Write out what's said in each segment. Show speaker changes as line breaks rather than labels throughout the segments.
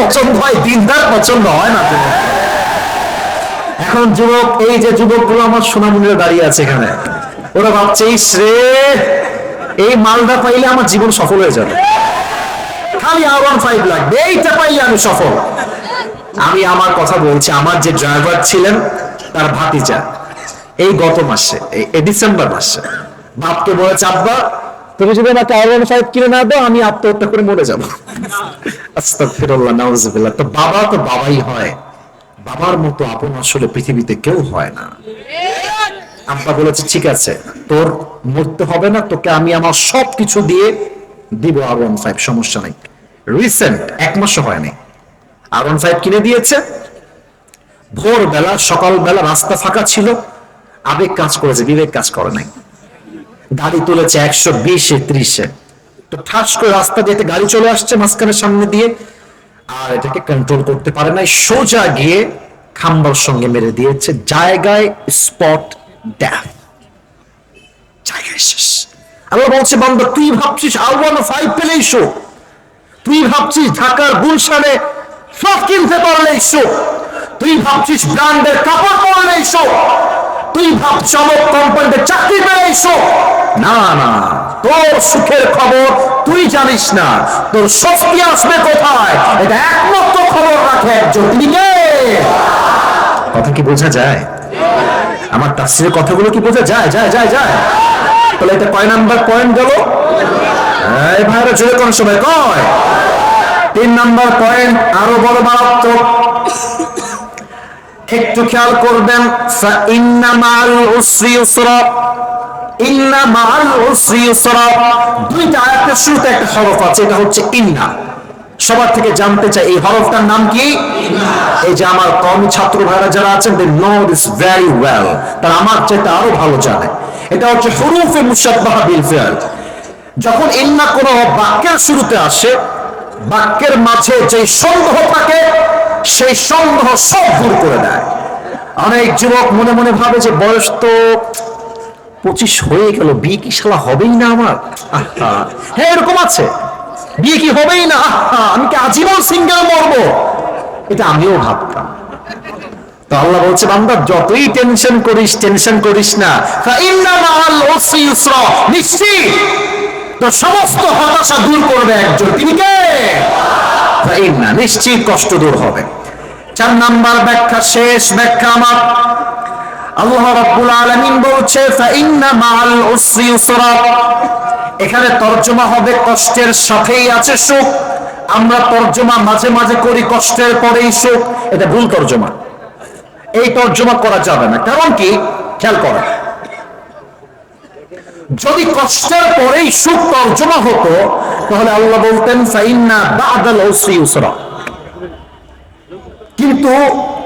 পছন্দ হয় হয় না এখন যুবক, এই যে যুবকগুলো আমার দাঁড়িয়ে আছে এখানে, ওরা ভাবছে এই শ্রে এই পাইলে আমার জীবন সফল হয়ে যাবে। খালি আর ওয়ান ফাইভ লাগবে, এইটা পাইলে আমি সফল। আমি আমার কথা বলছি, আমার যে ড্রাইভার ছিলেন, তার ভাতিজা, এই গত মাসে, এই ডিসেম্বর মাসে, বাপকে বলেছে, আব্বা তুমি যদি আমাকে ওয়ান ফাইভ কিনে না দাও, আমি আত্মহত্যা করে মরে যাব। আস্তাগফিরুল্লাহ, নাউজুবিল্লাহ। তো বাবা তো বাবাই হয়। বাবার মতো আপন আসলে পৃথিবীতে কেউ হয় না। আব্বা বলেছে, ঠিক আছে, তোর মরতে হবে না, তোকে আমি আমার সব কিছু দিয়ে দিব আর ওয়ান ফাইভ সমস্যা নেই। রিসেন্ট এক মাসও হয়নি। আর ওয়ান ফাইভ কিনে দিয়েছে। ভোরবেলা, সকালবেলা রাস্তা ফাঁকা ছিল। আবেগ কাজ করেছে, বিবেক কাজ করে নাই। গাড়ি তুলেছে একশো বিশে, ত্রিশে। তো ঠাস করে রাস্তা দিয়ে গাড়ি চলে আসছে মাঝখানের সামনে দিয়ে, আর এটাকে কন্ট্রোল করতে পারে নাই। সোজা গিয়ে খাম্বার সঙ্গে মেরে দিয়েছে। জায়গায় স্পট ড্যাম জায়গায় শেষ। আল্লাহ বলছে তুই ভাবছিস ফাইভ পেলেই শো তুই ভাবছিস ঢাকার গুলশানে সব কিনতে পারলেই শো তুই ভাবছিস ব্র্যান্ডের কাপড় পরলেই শো তুই ভাবছিস অমুক কোম্পানিতে চাকরি পেলেই শো না না, তোর সুখের খবর তুই জানিস না। তোর শক্তি আসবে কোথায়? এটা একমাত্র খবর রাখে একজন। কথা কি বোঝা যায়? আমার তাফসিরের কথাগুলো কি বোঝা যায়? যায় যায় যায়। তাহলে এটা কয় নাম্বার পয়েন্ট গেল? এই ভাইরা জোরে কোন সময় কয়? তিন নাম্বার পয়েন্ট আরও বড় মারাত্মক। একটু খেয়াল করবেন ইন্না মাল উসরি ইউসরা ইন্না মাল উসরি ইউসরা। দুইটা আয়াতের শুরুতে একটা হরফ আছে, এটা হচ্ছে ইন্না। সবার থেকে জানতে চাই, এই হরফটার নাম কি? এই যে আমার কম ছাত্র ভাইরা যারা আছেন they know this very well আমার চাইতে আরও ভালো জানে। এটা হচ্ছে বিল যখন ইন্না কোনো বাক্যের শুরুতে আসে, বাক্যের মাঝে যে সন্দেহ থাকে সেই সন্দেহ সব দূর করে দেয়। অনেক যুবক মনে মনে ভাবে যে বয়স তো পঁচিশ হয়ে গেল, বিয়ে কি শালা হবেই না আমার? হ্যাঁ এরকম আছে। বিয়ে কি হবেই না? আমি কি আজীবন সিঙ্গেল মরবো? এটা আমিও ভাবতাম। তো আল্লাহ বলছে, বান্দা, যতই টেনশন করিস টেনশন করিস না। নিশ্চিত। তো সমস্ত হতাশা দূর করবে একজন। তিনি কে? নিশ্চিত কষ্ট দূর হবে। চার নাম্বার ব্যাখ্যা, শেষ ব্যাখ্যা আমার। আল্লাহ বলছে এখানে তর্জমা হবে কষ্টের সাথেই আছে সুখ। আমরা তর্জমা মাঝে মাঝে করি কষ্টের পরেই সুখ। এটা ভুল তর্জমা। এই তর্জমা করা যাবে না। কারণ কি? খেয়াল করেন যদি কষ্টের পরেই সুখ তর্জমা হতো, তাহলে আল্লাহ বলতেন, ফাইন্না বাদাল উসরি কিন্তু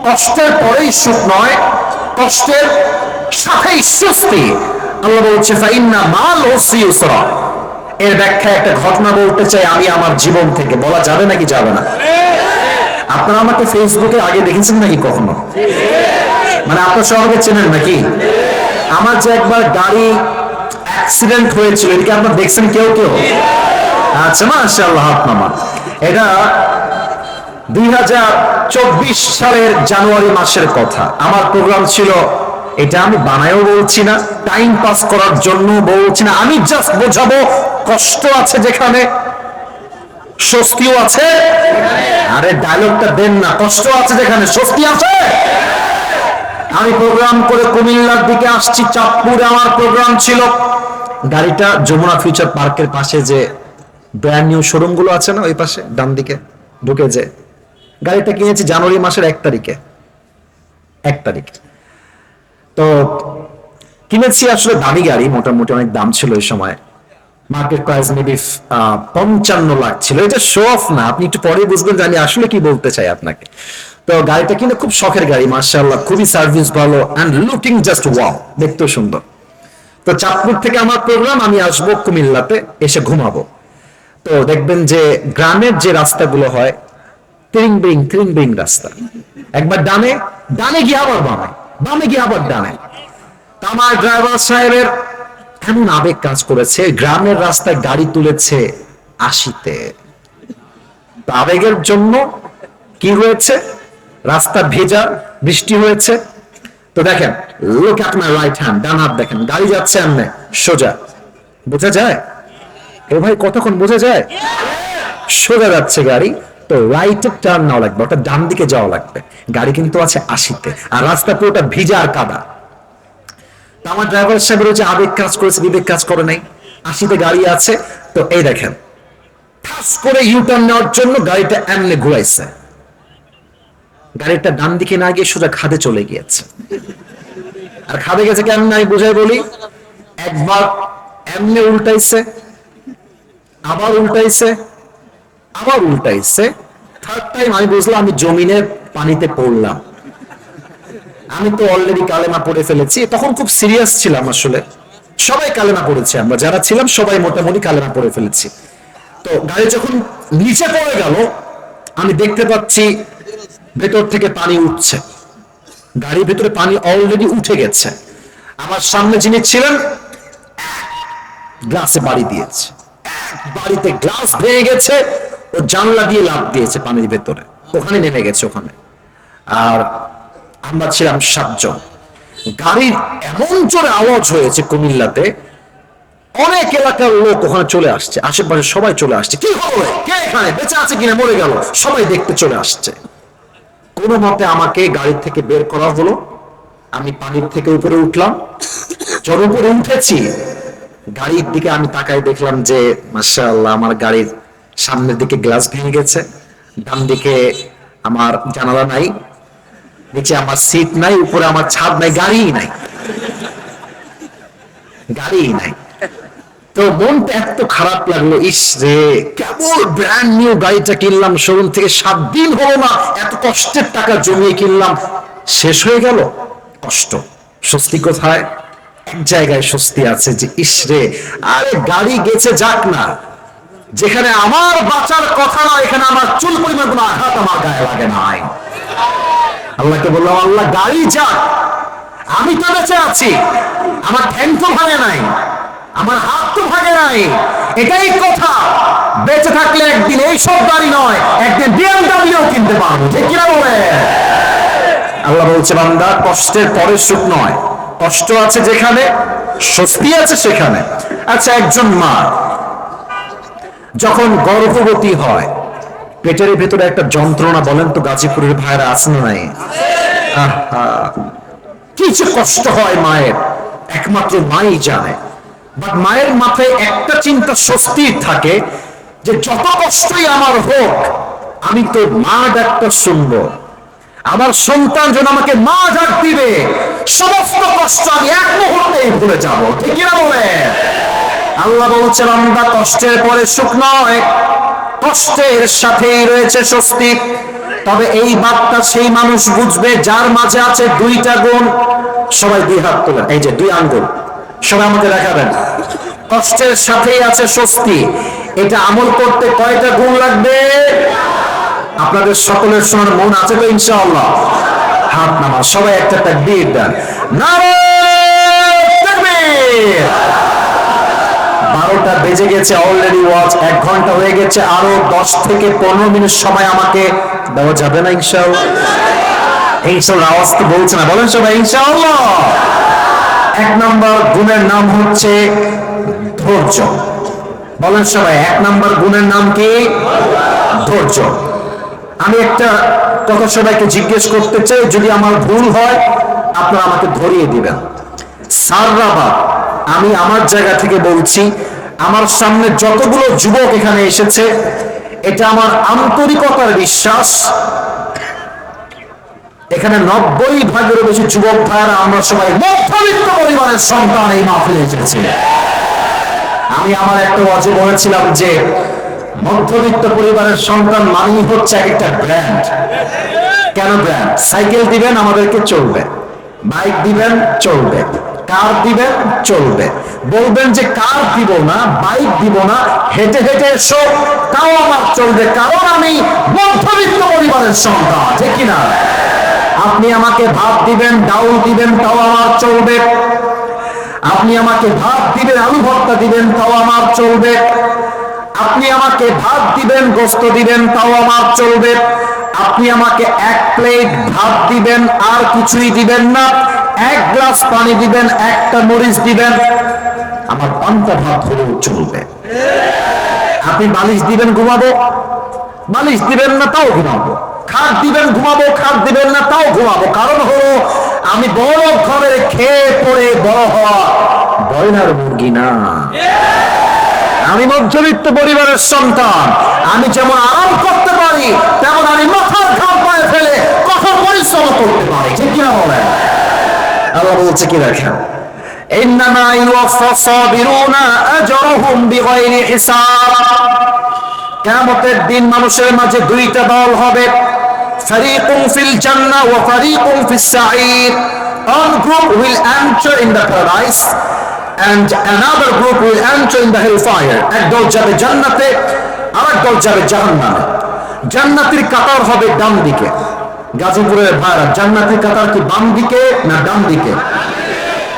কষ্টের পরেই সুখ নয় কষ্টের সাথেই স্বস্তি আল্লাহ বলছে, ফাইন্না মাল উসরি ইউসরা এর ব্যাখ্যা একটা ঘটনা বলতে চাই আমি আমার জীবন থেকে। বলা যাবে নাকি যাবে না? আপনারা আমাকে ফেসবুকে আগে দেখেছেন নাকি কখনো? মানে আপনার সবাইকে চেনেন নাকি? আমার যে একবার গাড়ি অ্যাক্সিডেন্ট হয়েছিল, এটা কি আপনারা দেখছেন কেউ কেউ? আচ্ছা মাশাআল্লাহ আপনার এটা দুই হাজার চব্বিশ সালের জানুয়ারি মাসের কথা। আমার প্রোগ্রাম ছিল, এটা আমি বানায়ও বলছি না টাইম পাস করার জন্য বলছি না, আমি জাস্ট বোঝাবো, কষ্ট আছে যেখানে, স্বস্তিও আছে। আরে ডায়লগটা দেন না, কষ্ট আছে যেখানে, স্বস্তি আছে? আমি প্রোগ্রাম করে কুমিল্লার দিকে আসছি, চাঁদপুরে আমার প্রোগ্রাম ছিল। গাড়িটা যমুনা ফিউচার পার্কের পাশে যে ব্র্যান্ড নিউ শোরুমগুলো আছে না, ওই পাশে ডান দিকে ঢুকে যে গাড়িটা কিনেছি জানুয়ারি মাসের এক তারিখে। এক তারিখ। তো কিনেছি আসলে দামি গাড়ি, মোটামুটি অনেক দাম ছিল ওই সময়। মার্কেট প্রাইস মেবি পঞ্চান্ন লাখ ছিল। এটা শো অফ না, আপনি একটু পরে বুঝবেন যে আমি আসলে কি বলতে চাই আপনাকে। তো গাড়িটা কিনে খুব শখের গাড়ি মার্শাল্লাহ খুবই সার্ভিস ভালো অ্যান্ড লুকিং জাস্ট ওয়াও দেখতেও সুন্দর। তো চাঁদপুর থেকে আমার প্রোগ্রাম আমি আসব কুমিল্লাতে, এসে ঘুমাবো। তো দেখবেন যে গ্রামের যে রাস্তাগুলো হয় তিরিং বিরিং তিরিং বিরিং রাস্তা। একবার ডানে ডানে গিয়ে আবার বামে বামে গিয়ে আবার ডানে। তা আমার ড্রাইভার সাহেবের এমন আবেগ কাজ করেছে, গ্রামের রাস্তায় গাড়ি তুলেছে আশিতে। আবেগের জন্য কি হয়েছে? রাস্তা ভেজা, বৃষ্টি হয়েছে। তো দেখেন লোক আপনার রাইট হ্যান্ড ডান হাত দেখেন, গাড়ি যাচ্ছে এমনি, সোজা। বোঝা যায়? ও ভাই, কতক্ষণ বোঝা যায়? সোজা যাচ্ছে গাড়ি। রাইটে টার্ন নেওয়া লাগবে ওটা ডান দিকে যাওয়া লাগবে। গাড়ি কিন্তু আছে আশিতে, আর রাস্তা পুরোটা ভিজা আর কাদা। আমার ড্রাইভার সাহেবের হচ্ছে আবেগ কাজ করেছে, বিবেক কাজ করে নাই। আশিতে গাড়ি আছে, তো এই দেখেন। ঠাস করে ইউটার্ন নেওয়ার জন্য গাড়িটা এমনি ঘুরাইছে। গাড়িটা ডান দিকে না গিয়ে সোজা খাদে চলে গিয়েছে। আর খাদে গেছে কেমন আমি বুঝাই বলি? একবার এমনি উল্টাইছে, আবার উল্টাইছে আবার উল্টাইছে। থার্ড টাইম আমি বুঝলাম আমি জমিনের পানিতে পড়লাম। আমি তো অলরেডি কালেমা পড়ে ফেলেছি, তখন খুব সিরিয়াস ছিলাম আসলে। সবাই কালেমা আমরা যারা ছিলাম সবাই মোটামুটি কালেমা পড়ে ফেলেছি। তো গাড়ি যখন নিচে পড়ে গেল, আমি দেখতে পাচ্ছি ভেতর থেকে পানি উঠছে। গাড়ির ভেতরে পানি অলরেডি উঠে গেছে। আমার সামনে যিনি ছিলেন গ্লাসে বাড়ি দিয়েছে। বাড়িতে গ্লাস ভেঙে গেছে। ও জানলা দিয়ে লাভ দিয়েছে পানির ভেতরে। ওখানে নেমে গেছে ওখানে। আর আমরা ছিলাম সাতজন। গাড়ির এমন জোরে আওয়াজ হয়েছে কুমিল্লাতে, অনেক এলাকার লোক ওখানে চলে আসছে। আশেপাশে সবাই চলে আসছে। কি হলো কে এখানে? বেঁচে আছে কিনা? মরে গেল। সবাই দেখতে চলে আসছে। কোনো মতে আমাকে গাড়ি থেকে বের করা হলো। আমি পানির থেকে উপরে উঠলাম। যখন উঠেছি, গাড়ির দিকে আমি তাকাই দেখলাম যে, মাশাআল্লাহ, আমার গাড়ির সামনের দিকে গ্লাস ভেঙে গেছে। ডান দিকে আমার জানালা নাই, নিচে আমার সিট নাই, উপরে আমার ছাদ নাই, গাড়িই নাই। গাড়িই নাই। তো মনটা এত খারাপ লাগল, ইস রে, কেবল ব্র্যান্ড নিউ গাড়িটা কিনলাম শোরুম থেকে সাত দিন হলো না, এত কষ্টের টাকা জমিয়ে কিনলাম, শেষ হয়ে গেল। কষ্ট। স্বস্তি কোথায়? এক জায়গায় স্বস্তি আছে যে, ইস রে, আরে গাড়ি গেছে যাক না। যেখানে আমার বাঁচার কথা না, এখানে আমার চুল পরিমাণ কোনো আঘাত আমার গায়ে লাগে নাই। আল্লাহকে বললাম, আল্লাহ, গাড়ি যাক। আমি তো বেঁচে আছি। আমার ঠ্যাং তো ভাঙে নাই। আমার হাত তো ভাঙে নাই। এটাই কথা। বেঁচে থাকলে একদিন এই সব গাড়ি নয়, একদিন বিএমডাব্লিউ কিনতে পারব। ঠিক কিনা বলে আল্লাহ বলছে, বান্দা, কষ্টের পরে সুখ নয়। কষ্ট আছে যেখানে, স্বস্তি আছে সেখানে। আচ্ছা একজন মা যখন গর্ভবতী হয় পেটের ভেতরে একটা যন্ত্রণা বলেন তো গাজীপুরের ভাইরা আছে না নাই? আহা, কি যে কষ্ট হয় মায়ের। একমাত্র মাই জানে। বাট মায়ের মাথায় একটা চিন্তা স্বস্তির থাকে যে যত কষ্টই আমার হোক আমি তো মা ডাক্তার শুনব। আমার সন্তান যেন আমাকে মা ডাক দিবে সমস্ত কষ্ট আমি এক মুহূর্তেই ভুলে যাব। ঠিক কিনা বলে আল্লাহ বলছেন, আমরা কষ্টের পরে সুখ নয়, কষ্টের সাথেই রয়েছে স্বস্তি। তবে এই বার্তা সেই মানুষ বুঝবে, যার মাঝে আছে দুইটা গুণ। সবাই দুই হাত তোলেন, এই যে দুই আঙ্গুল। সবাই আমাকে দেখাবেন। কষ্টের সাথেই আছে স্বস্তি। এটা আমল করতে কয়টা গুণ লাগবে? আপনাদের সকলের শোনার মন আছে তো, ইনশাআল্লাহ? হাত নামা সবাই একটা একটা তাকবীর দেন তাকবীর বারোটা বেজে গেছে অলরেডি ওয়াচ এক ঘণ্টা হয়ে গেছে, আরও দশ থেকে পনেরো মিনিট সময় আমাকে দেওয়া যাবে না, ইনশাআল্লাহ। ইনশাআল্লাহ, আওয়াজ তো বলছে না। বলেন সবাই, ইনশাআল্লাহ। এক নম্বর গুণের নাম হচ্ছে ধৈর্য। বলেন সবাই, এক নম্বর গুণের নাম কি? ধৈর্য। আমি একটা কথা সবাইকে জিজ্ঞেস করতে চাই, যদি আমার ভুল হয়, আপনারা আমাকে ধরিয়ে দিবেন। সাররাবা আমি আমার জায়গা থেকে বলছি, আমার সামনে যতগুলো যুবক এখানে এসেছে, এটা আমার আন্তরিকতার বিশ্বাস। এখানে নব্বই ভাগেরও বেশি যুবক ভাইয়েরা আমরা সবাই মধ্যবিত্ত পরিবারের সন্তান এই মাহফিলে এসেছি। আমি আমার একটা ওয়াজে বলেছিলাম যে, মধ্যবিত্ত পরিবারের সন্তান মানেই হচ্ছে এক একটা ব্র্যান্ড কেন ব্র্যান্ড সাইকেল দিবেন, আমাদেরকে চলবে। বাইক দিবেন, চলবে। কার দিবেন চলবে। বলবেন যে কার দিব না, বাইক দিব না, হেঁটে হেঁটে এসো। তাও আমার চলবে কারণ আমি মধ্যবিত্ত পরিবারের সন্তান ঠিক কিনা? আপনি আমাকে ভাত দিবেন, ডাউল দিবেন, তাও আমার চলবে। আপনি আমাকে ভাত দিবেন, আলু ভর্তা দিবেন, তাও আমার চলবে। আপনি আমাকে ভাত দিবেন, গোস্ত দিবেন, তাও আমার চলবে। আপনি আমাকে এক প্লেট ভাত দিবেন, আর কিছুই দিবেন না। এক গ্লাস পানি দিবেন, একটা মরিচ দিবেন, আমার পান্তা ভাত হলেও চলবে। আপনি বালিশ দিবেন, ঘুমাবো? বালিশ দিবেন না, তাও ঘুমাবো। খাট দিবেন, ঘুমাবো, খাট দিবেন না, তাও ঘুমাবো। কারণ হলো, আমি বড় ঘরে খেয়ে পড়ে বড় হওয়া ব্রয়লার মুরগি না। আমি মধ্যবিত্ত পরিবারের সন্তান। আমি যেমন আরাম করতে পারি, তেমন আমি মাথার ঘাম পায়ে ফেলে কঠোর পরিশ্রম করতে পারি। ঠিক কিনা বলেন? আল্লাহ বলছে কি দেখেন إنما يوفى الصابرون أجرهم بغير حساب কিয়ামতের দিন মানুষের মাঝে দুইটা দল হবে ফারিকুন ফিল জান্নাহ ওয়া ফারিকুন ফিস সাঈর one group will enter in the paradise and another group will enter in the hellfire এক দল যাবে জান্নাতে আরেক দল যাবে জাহান্নামে জান্নাতের কাতার হবে ডান দিকে গাজীপুরের ভাইরা জান্নাতের কাতার কি বাম দিকে না ডান দিকে?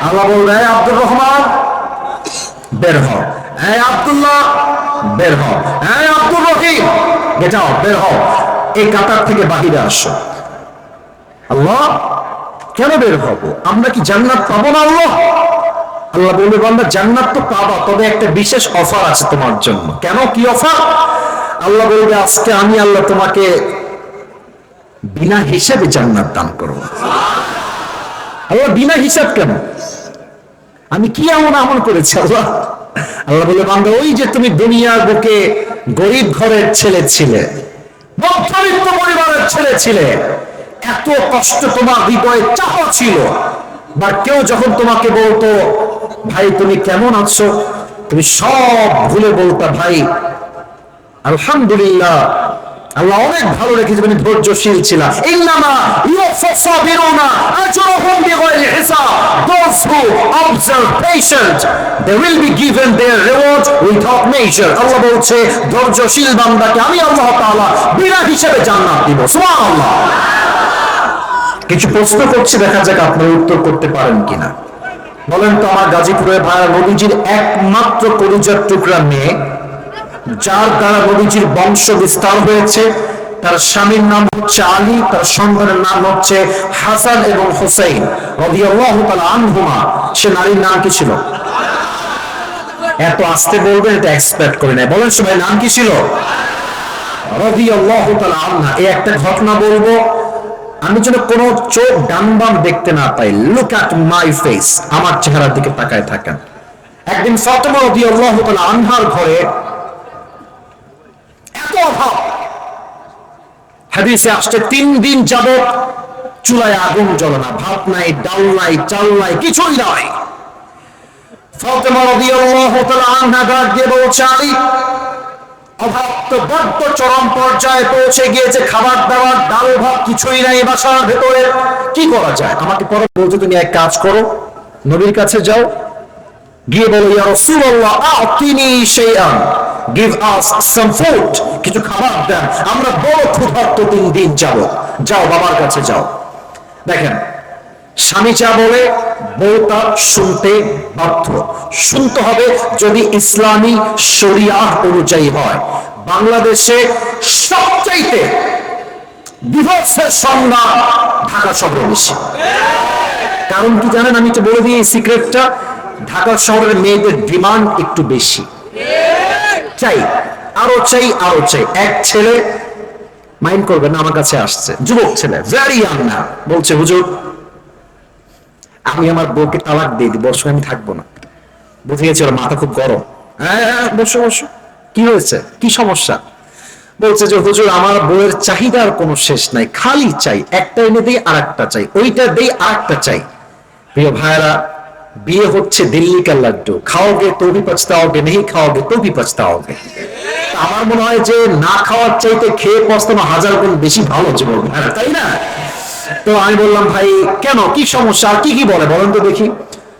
আল্লাহ বলবে "এই আব্দুর রহমান, বের হও। হ্যাঁ আব্দুল্লাহ, বের হও। হ্যাঁ আব্দুর রহিম গেটাও বের হও। এই কাতার থেকে বাহিরে আসো। আল্লাহ, কেন বের হব? আমরা কি জান্নাত পাবো না আল্লাহ? আল্লাহ বলবে, বান্দা, জান্নাত তো পাবা, তবে একটা বিশেষ অফার আছে তোমার জন্য। কেন? কি অফার? আল্লাহ বলবে, আজকে আমি আল্লাহ তোমাকে বিনা হিসেবে জান্নাত দান করব আল্লাহ, বিনা হিসাব কেন? আমি কি এমন আমল করেছি আল্লাহ? আল্লাহ বলে বান্ধব ওই যে তুমি দুনিয়ার বুকে গরিব ঘরের ছেলে ছিলে, মধ্যবিত্ত পরিবারের ছেলে ছিলে, এত কষ্ট তোমার হৃদয়ে চাপ ছিল। বা কেউ যখন তোমাকে বলতো, ভাই, তুমি কেমন আছো? তুমি সব ভুলে বলতা, ভাই, আলহামদুলিল্লাহ আল্লাহ অনেক ভালো রেখেছে মানে ধৈর্যশীল ছিলাম। ইন্নামা ইউফাসাবিরুনা আজরুহুম বিগাইরি হিসাব। Those who observe patient they will be given their reward without measure. আল্লাহ বলছে, ধৈর্যশীল বান্দাকে আমি আল্লাহ তাআলা বিনা হিসেবে জান্নাত দিব। সুবহানাল্লাহ। কিছু প্রশ্ন করছি, দেখা যাক আপনারা উত্তর করতে পারেন কিনা। বলেন তো আমার গাজীপুরের ভাইয়া নবীজির একমাত্র কলিজার টুকরা মেয়ে। যার দ্বারা নবীজির বংশ বিস্তার হয়েছে, তার স্বামীর নাম হচ্ছে আলী, তার সন্তানের নাম হচ্ছে হাসান এবং হুসাইন। তাআলা আনহুমা, সে নারীর নাম কি ছিল? এত আসতে বলবেন, এটা এক্সপেক্ট করি না বলেন সবাই, নাম কি ছিল? আনহা। এই একটা ঘটনা বলব, আমি যেন কোনো চোখ ডান বাম দেখতে না পাই। লুক অ্যাট মাই ফেস আমার চেহারার দিকে তাকায় থাকেন। একদিন ফাতেমা রাদিয়াল্লাহু তাআলা আনহার ঘরে এত অভাব হাদিসে আসছে, তিন দিন যাবত চুলায় আগুন জ্বলে না, ভাত নাই, ডাল নাই, চাল নাই, কিছুই নাই। চরম পর্যায়ে পৌঁছে গিয়েছে, খাবার কিছুই নাই বাসার ভেতরে। কি করা যায়? আমাকে পরে বলছে, তুমি এক কাজ করো কাছে যাও, গিয়ে আতিনি শাইআন। গিভ কিছু খাবার দেন। আমরা বড় ক্ষুধার্ত তিন দিন যাব। যাও, বাবার কাছে যাও। দেখেন, স্বামী যা বলে বউ শুনতে বাধ্য। শুনতে হবে যদি ইসলামী শরিয়া অনুযায়ী হয়। বাংলাদেশে সবচাইতে ডিভোর্সের সংজ্ঞা ঢাকা শহরে বেশি। কারণ কি জানেন, আমি তো বলে দিই এই সিক্রেটটা ঢাকা শহরের মেয়েদের ডিমান্ড একটু বেশি। চাই, আরও চাই আরও চাই। এক ছেলে মাইন্ড করবে না, আমার কাছে আসছে। যুবক ছেলে ভেরি ইয়াং না বলছে, হুজুর, আমি আমার বউকে তালাক দিয়ে দিই বর্ষ আমি থাকব না। বুঝে গেছি ওর মাথা খুব গরম। হ্যাঁ হ্যাঁ বসো বসো। কি হয়েছে? কি সমস্যা? বলছে যে, হুজুর, আমার বউয়ের চাহিদার কোনো শেষ নাই, খালি চাই, একটা এনে দিই আর একটা চাই, ওইটা দেই আর একটা চাই। প্রিয় ভাইরা বিয়ে হচ্ছে দিল্লি কার লাড্ডু। খাওগে তো ভি পছতাওগে, নেই খাওগে তো ভি পছতাওগে। আমার মনে হয় যে না খাওয়ার চাইতে খেয়ে পস্তানো হাজার গুণ বেশি ভালো জীবন। হ্যাঁ, তাই না? তো আমি বললাম, ভাই, কেন? কি সমস্যা? কি কি বলে? বলেন তো দেখি।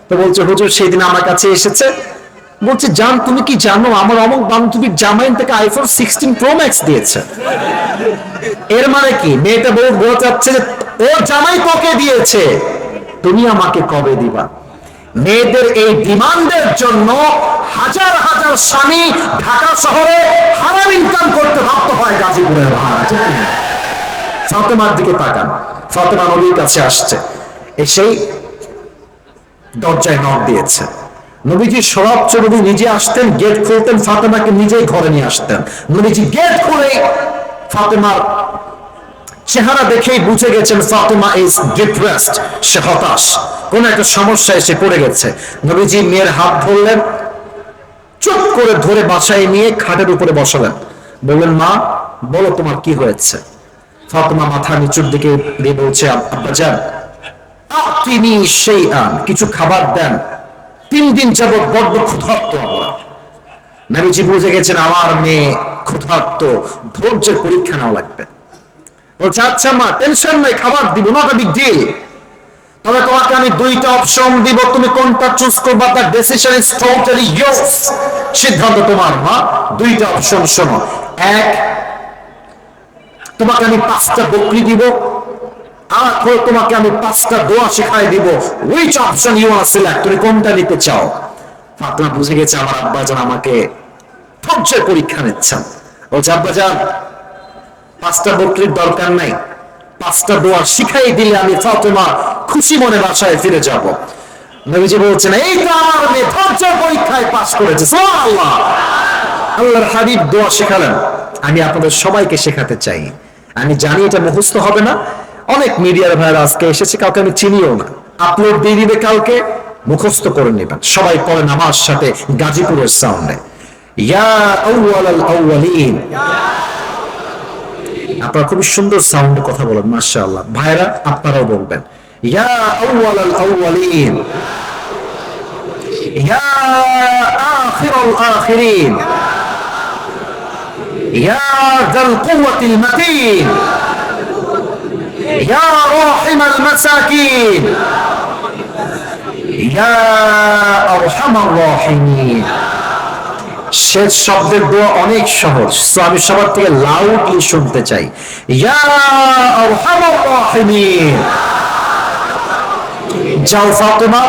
তো বলছে, হুজুর, সেদিন আমার কাছে এসেছে। বলছে, জান, তুমি কি জানো? আমার অমুক বান্ধবীর জামাইন থেকে আইফোন সিক্সটিন প্রো ম্যাক্স দিয়েছে। এর মানে কি? মেয়েটা বউ বলতে চাচ্ছে যে ও জামাই তোকে দিয়েছে। তুমি আমাকে কবে দিবা? মেয়েদের এই ডিমান্ডের জন্য হাজার হাজার স্বামী ঢাকা শহরে হারাম ইনকাম করতে বাধ্য হয় গাজীপুরের মহারাজ ফাতেমার দিকে তাকান। ফাতেমা নবীর কাছে আসছে। এসেই দরজায় নখ দিয়েছে। নবীজি সরব নবী নিজে আসতেন গেট খুলতেন, ফাতেমাকে নিজেই ঘরে নিয়ে আসতেন। নবীজি গেট খুলে ফাতেমার চেহারা দেখেই বুঝে গেছেন ফাতেমা ইজ ডিপ্রেসড সে হতাশ। কোন একটা সমস্যা এসে পড়ে গেছে। নবীজি মেয়ের হাত ধরলেন, চুপ করে ধরে বাসায় নিয়ে খাটের উপরে বসালেন। বললেন, মা, বলো তোমার কি হয়েছে? ফাতেমা মাথা নিচুর দিকে দিয়ে বলছে আব্বাজান তিনি সেই আন কিছু খাবার দেন। তিন দিন যাবৎ বড্ড ক্ষুধার্ত আমরা। নবীজি বুঝে গেছেন, আমার মেয়ে ক্ষুধার্ত, ধৈর্যের পরীক্ষা নেওয়া লাগবে। বলছে আচ্ছা মা টেনশন নাই, খাবার দিব নট বিগ ডিল তবে তোমাকে আমি দুইটা অপশন দিব, তুমি কোনটা চুজ করবা, তার ডিসিশন ইজ টোটালি ইয়োর্স সিদ্ধান্ত তোমার, মা। দুইটা অপশন শোনো। এক, তোমাকে আমি পাঁচটা বকরি দিব। আর তোমাকে আমি পাঁচটা দোয়া শেখাই দিব। Which option you are select তুমি কোনটা নিতে চাও? ফাতমা বুঝে গেছে আমার আব্বাজান আমাকে ধৈর্যের পরীক্ষা নিচ্ছেন। বলছে আব্বাজান পাঁচটা বকরির দরকার নাই। পাঁচটা দোয়া শিখাই দিলে আমি ফাতেমা খুশি মনে বাসায় ফিরে যাব। নবীজি বলছেন, এই তো ধৈর্যের পরীক্ষায় পাস করেছে, সুবহানাল্লাহ। আল্লাহর হাবিব দোয়া শেখালেন। আমি আপনাদের সবাইকে শেখাতে চাই। আমি জানি এটা মুখস্থ হবে না। অনেক মিডিয়ার ভাইরা আজকে এসেছে, কাউকে আমি চিনিও না। আপলোড দিয়ে দিবে কাউকে, মুখস্থ করে নেবেন। সবাই পড়েন আমার সাথে গাজীপুরের সাউন্ডে ইয়া আউয়ালাল আউয়ালিন আপনারা খুবই সুন্দর সাউন্ডে কথা বলেন, মাশাআল্লাহ। ভাইরা, আপনারাও বলবেন। ইয়া আউয়ালাল আউয়ালিন। ইয়া আখিরাল আখিরিন। ইয়া যাল কুওয়াতিল মাতিন। ইয়া রাহিমাল মাসাকিন। ইয়া আরহামার রাহিমিন। শেষ শব্দের দোয়া অনেক সহজ। তো আমি সবার থেকে লাউডলি শুনতে চাই। যাও ফাতেমা,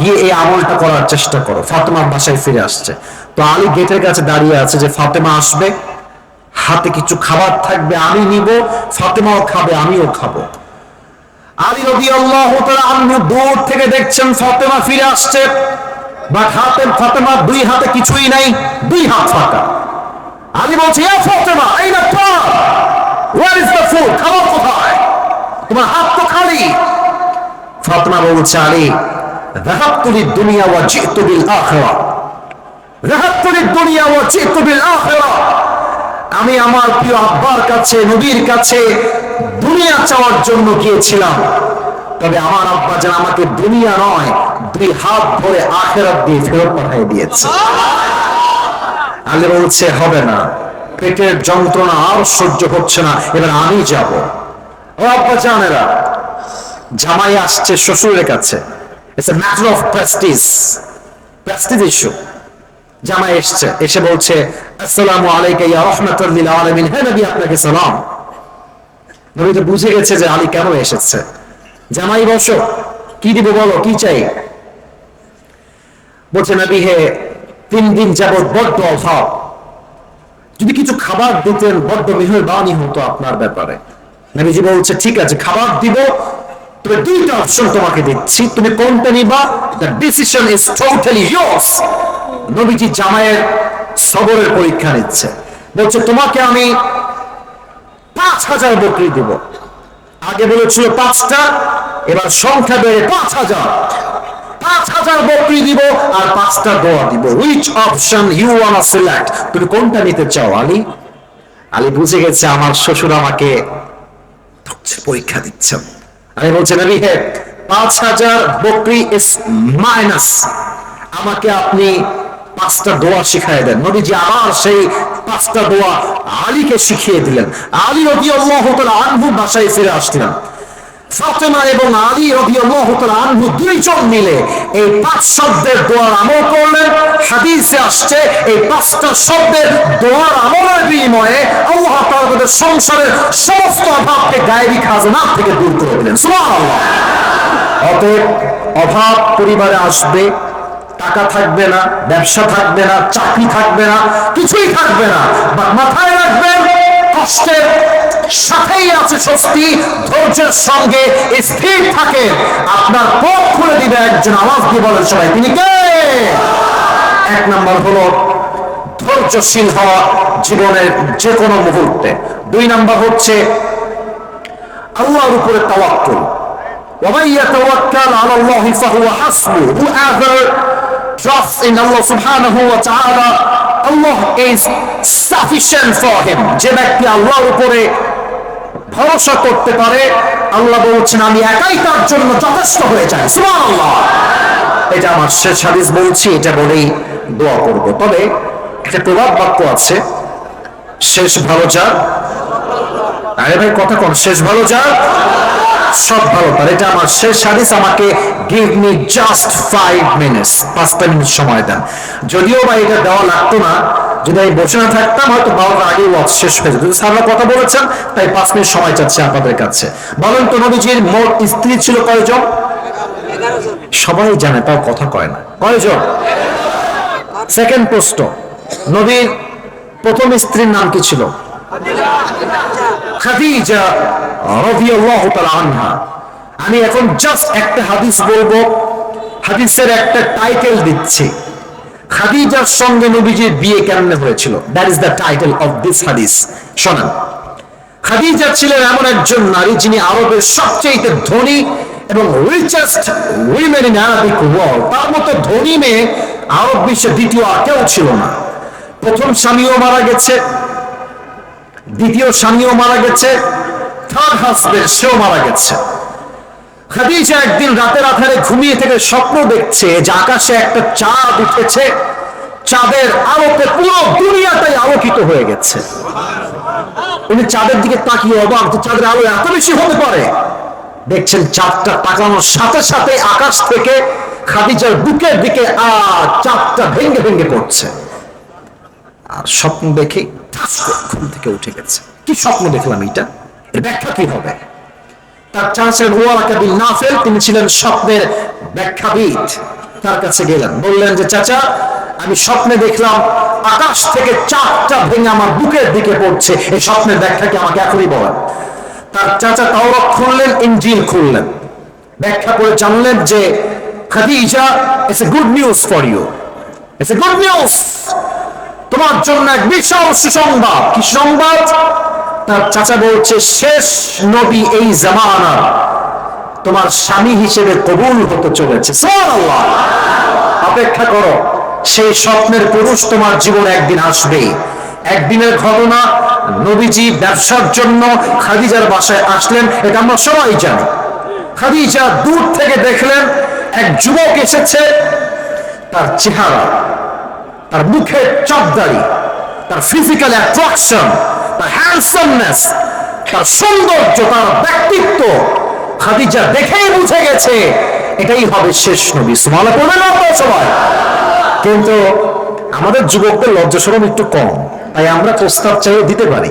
গিয়ে এই আমলটা করার চেষ্টা করো। ফাতেমা বাসায় ফিরে আসছে। তো আলী গেটের কাছে দাঁড়িয়ে আছে যে, ফাতেমা আসবে। হাতে কিছু খাবার থাকবে, আমি নিব, ফাতেমাও খাবে, আমিও খাব। আলী রবি আল্লাহ দূর থেকে দেখছেন ফাতেমা ফিরে আসছে। বাট হাতে ফাতেমা দুই হাতে কিছুই নাই দুই হাত ফাঁকা আলী বলছে ইয়া ফাতেমা এই না ওয়ার ইজ দ্য ফুড খাবার কোথায় তোমার হাত তো খালি ফাতেমা বলছে আলী ذهبت للدنيا وجئت بالآخرة ذهبت للدنيا وجئت بالآخرة আমি আমার প্রিয় আব্বার কাছে নবীর কাছে দুনিয়া চাওয়ার জন্য গিয়েছিলাম তবে আমার আব্বা যেন আমাকে দুনিয়া নয়, দুই হাত ধরে আখেরাত দিয়ে ফেরত পাঠিয়ে দিয়েছে। আলী বলছে, হবে না। পেটের যন্ত্রণা আর সহ্য হচ্ছে না। এবার আমি যাব। ও আব্বা জানেরা, জামাই আসছে শ্বশুরের কাছে। It's a matter of prestige prestige issue জামাই এসছে, এসে বলছে, আসসালামু আলাইকা ইয়া আলামিন। হে নবী, আপনাকে সালাম। নবী তো বুঝে গেছে যে আলী কেন এসেছে। জামাই বসো কি দিব বলো? কি চাই? বলছে নবী হে, তিন দিন যাবত বড্ড অভাব। যদি কিছু খাবার দিতেন, বড্ড মেহরবানি হতো আপনার ব্যাপারে। নবীজি বলছে, ঠিক আছে, খাবার দিব, তবে দুইটা অপশন তোমাকে দিচ্ছি। তুমি কোনটা নিবা? The decision is totally yours নবীজি জামাইয়ের সবরের পরীক্ষা নিচ্ছে। বলছে, তোমাকে আমি পাঁচ হাজার বকরি দিব। আগে বলেছিল পাঁচটা, এবার সংখ্যা বেড়ে পাঁচ হাজার। পাঁচ হাজার বকরি দিব আর পাঁচটা দোয়া দিব। Which option you want select তুমি কোনটা নিতে চাও, আলী? আলী বুঝে গেছে আমার শ্বশুর আমাকে পরীক্ষা দিচ্ছেন আমি বলছি নবী হে, পাঁচ হাজার বকরি ইস মাইনাস আমাকে আপনি পাঁচটা দোয়া শিখাই দেন। নবীজি আবার সেই পাঁচটা দোয়া আলীকে শিখিয়ে দিলেন। আলী রবি আল্লাহ আনহু বাসায় ফিরে আসলেন। ফাতেমা এবং আলী রবি আনহু দুইজন মিলে এই পাঁচ শব্দের দোয়ার আমল করলেন। হাদিসে আসছে, এই পাঁচটা শব্দের দোয়ার আমলের বিনিময়ে আল্লাহ তাদের সংসারের সমস্ত অভাবকে গায়েবী খাজনা থেকে দূর করে দিলেন। সুবহানাল্লাহ। অতএব অভাব পরিবারে আসবে টাকা থাকবে না, ব্যবসা থাকবে না, চাকরি থাকবে না, কিছুই থাকবে না। বা মাথায় রাখবেন, কষ্টের সাথেই আছে স্বস্তি, ধৈর্যের সঙ্গে স্থির থাকে আপনার পথ খুলে দিবে একজন, আওয়াজ দিয়ে বলেন সবাই, তিনি কে? এক নম্বর হল ধৈর্যশীল হওয়া জীবনের যে কোনো মুহূর্তে। দুই নম্বর হচ্ছে আল্লাহর উপরে তাওয়াক্কুল। ওয়ামাইয়া তাওয়াক্কাল আলাল্লাহি ফাহুয়া হাসবু হুয়াভার trusts in Allah subhanahu wa ta'ala. Allah is sufficient for him. যে ব্যক্তি আল্লাহর উপরে ভরসা করতে পারে, আল্লাহ বলছেন, আমি একাই তার জন্য যথেষ্ট হয়ে যাই। সুবহানাল্লাহ। এটা আমার শেষ হাদিস বলছি, এটা বলেই দোয়া করব। তবে একটা প্রবাদ বাক্য আছে, শেষ ভালো যা আরে ভাই, কথা কোন, শেষ ভালো যা সব ভালো তার। এটা আমার শেষ হাদিস, আমাকে give me just five minutes পাঁচটা মিনিট সময় দেন। যদিও বা এটা দেওয়া লাগতো না, যদি আমি বসে না থাকতাম, হয়তো বারোটার আগেই ওয়াজ শেষ হয়ে যেত। স্যাররা কথা বলেছেন, তাই পাঁচ মিনিট সময় চাচ্ছি আপনাদের কাছে। বলেন তো নবীজির মোট স্ত্রী ছিল কয়জন? সবাই জানে, তাও কথা কয় না। কয়জন? সেকেন্ড প্রশ্ন, নবীর প্রথম স্ত্রীর নাম কি ছিল? আমি এখন জাস্ট একটা হাদিস বলব, হাদিসের একটা টাইটেল দিচ্ছি। খাদিজার সঙ্গে নবীজির বিয়ে কেমনে হয়েছিল? That is the title of this হাদিস। শোনেন খাদিজা ছিলেন এমন একজন নারী যিনি আরবের সবচেয়ে ধনী এবং richest women in Arabic world তার মতো ধনী মেয়ে আরব বিশ্বে দ্বিতীয় আর কেউ ছিল না। প্রথম স্বামীও মারা গেছে দ্বিতীয় স্বামীও মারা গেছে থার্ড হাজবেন্ড সেও মারা গেছে। খাদিজা একদিন রাতের আধারে ঘুমিয়ে থেকে স্বপ্ন দেখছে, যে আকাশে একটা চাঁদ উঠেছে, চাঁদের আলোতে পুরো দুনিয়াটাই আলোকিত হয়ে গেছে। উনি চাঁদের দিকে তাকিয়ে অবাক, যে চাঁদের আলো এত বেশি হতে পারে। দেখছেন চাঁদটা তাকানোর সাথে সাথে আকাশ থেকে খাদিজার বুকের দিকে আর চাঁদটা ভেঙ্গে ভেঙ্গে পড়ছে। আর স্বপ্ন দেখে ঘুম থেকে উঠে গেছে? কি স্বপ্ন দেখলাম এটা? এর ব্যাখ্যা কি হবে? তার চাচা ওয়ারাকা বিন নাফেল, তিনি ছিলেন স্বপ্নের ব্যাখ্যাবিদ। তার কাছে গেলেন, বললেন যে, চাচা, আমি স্বপ্নে দেখলাম আকাশ থেকে চারটা ভেঙে আমার বুকের দিকে পড়ছে। এই স্বপ্নের ব্যাখ্যাকে আমাকে এখনই বলেন? তার চাচা তাওরাত খুললেন ইঞ্জিল খুললেন। ব্যাখ্যা করে জানলেন যে, Khadija it's a good news for you it's a good news তোমার জন্য এক বিশাল সুসংবাদ। কি সংবাদ তার চাচা বলছে, শেষ নবী এই জামানার তোমার স্বামী হিসেবে কবুল হতে চলেছে। অপেক্ষা করো, সেই স্বপ্নের পুরুষ তোমার জীবনে একদিন আসবে। একদিনের ঘটনা, নবীজি ব্যবসার জন্য খাদিজার বাসায় আসলেন, এটা আমরা সবাই জানি। খাদিজা দূর থেকে দেখলেন, এক যুবক এসেছে, তার চেহারা তার মুখের চাপদারি তার ফিজিক্যাল অ্যাট্রাকশন তার হ্যান্ডসামনেস তার সৌন্দর্য, তার ব্যক্তিত্ব খাদিজা দেখেই বুঝে গেছে, এটাই হবে শেষ নবী। সুমালা পড়বে না সবাই। কিন্তু আমাদের যুবকদের লজ্জা সরম একটু কম, তাই আমরা প্রস্তাব চাইও দিতে পারি।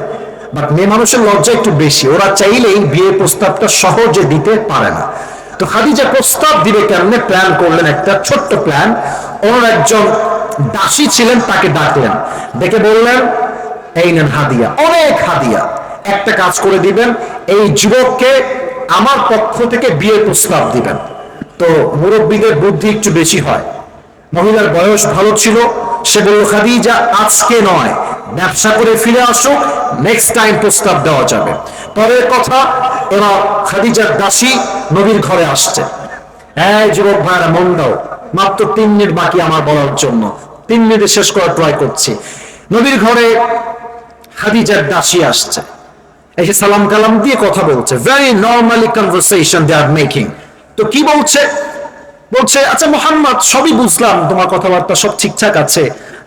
বাট মেয়ে মানুষের লজ্জা একটু বেশি, ওরা চাইলেই বিয়ে প্রস্তাবটা সহজে দিতে পারে না। তো খাদিজা প্রস্তাব দিবে কেমনে? প্ল্যান করলেন একটা ছোট্ট প্ল্যান। ওনার একজন দাসী ছিলেন, তাকে ডাকলেন। ডেকে বললেন, এই নেন হাদিয়া। অনেক হাদিয়া। একটা কাজ করে দিবেন, এই যুবককে আমার পক্ষ থেকে বিয়ের প্রস্তাব দিবেন। তো মুরব্বীদের বুদ্ধি একটু বেশি হয়। মহিলার বয়স ভালো ছিল। সে বলল, খাদিজা, আজকে নয়। ব্যবসা করে ফিরে আসুক নেক্সট টাইম প্রস্তাব দেওয়া যাবে। পরের কথা ওরা খাদিজার দাসী নবীর ঘরে আসছে। হ্যাঁ যুবক ভাইরা মন দাও। মাত্র তিন মিনিট বাকি আমার বলার জন্য। তিন মিনিটে শেষ করার ট্রাই করছি। নবীর ঘরে খাদিজার দাসী আসছে। এসে সালাম কালাম দিয়ে কথা বলছে। Very normally conversation they are making তো কি বলছে? বলছে আচ্ছা মোহাম্মদ, সবই বুঝলাম। তোমার কথাবার্তা সব ঠিকঠাক আছে।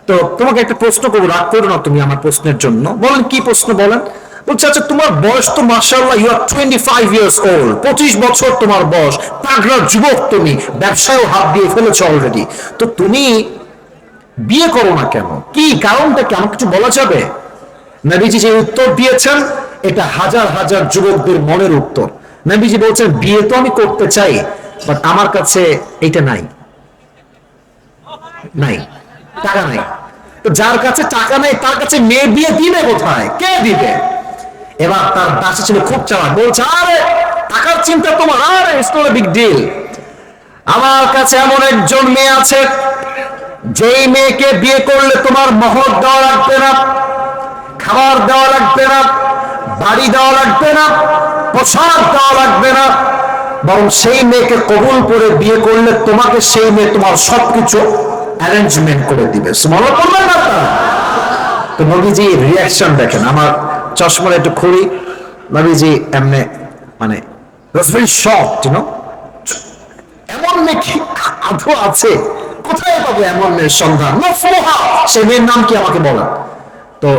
তো তোমাকে একটা প্রশ্ন করব। রাগ করো না তুমি আমার প্রশ্নের জন্য। বলেন, কি প্রশ্ন বলেন? বলছে আচ্ছা তোমার বয়স তো মার্শাল্লাহ you are twenty five years old পঁচিশ বছর তোমার বয়স যুবক তুমি, ব্যবসায়ও হাত দিয়ে ফেলেছো অলরেডি তো তুমি বিয়ে করো না কেন? কি কারণটা কি? আমাকে কিছু বলা যাবে? যে উত্তর দিয়েছেন, এটা হাজার হাজার যুবকদের মনের উত্তর। বলছেন, বিয়ে তো আমি করতে চাই বাট আমার কাছে এটা নাই। নাই, টাকা নাই। তো যার কাছে টাকা নাই, তার কাছে মেয়ে বিয়ে দিবে কোথায়? কে দিবে? এবার তার দাসা ছিল খুব চাওয়া বলছে, আরে, টাকার চিন্তা তোমার, আরে ইটস বিগ ডিল আমার কাছে এমন একজন মেয়ে আছে, যেই মেয়েকে বিয়ে করলে তোমার মহর দেওয়া লাগবে না, খাবার দেওয়া লাগবে না, বাড়ি দেওয়া লাগবে না পোশাক দেওয়া লাগবে না। বরং সেই মেয়েকে কবুল করে বিয়ে করলে তোমাকে সেই মেয়ে তোমার সবকিছু অ্যারেঞ্জমেন্ট করে দিবে। মনে করবেন না? তো নবীজি রিয়াকশন দেখেন, আমার চশমার একটু খুঁড়ি। নবীজি এমনি মানে এমন আধো আছে, কোথায় পাবো এমন মেয়ের সন্ধান। সে মেয়ের নাম কি আমাকে বলেন? তো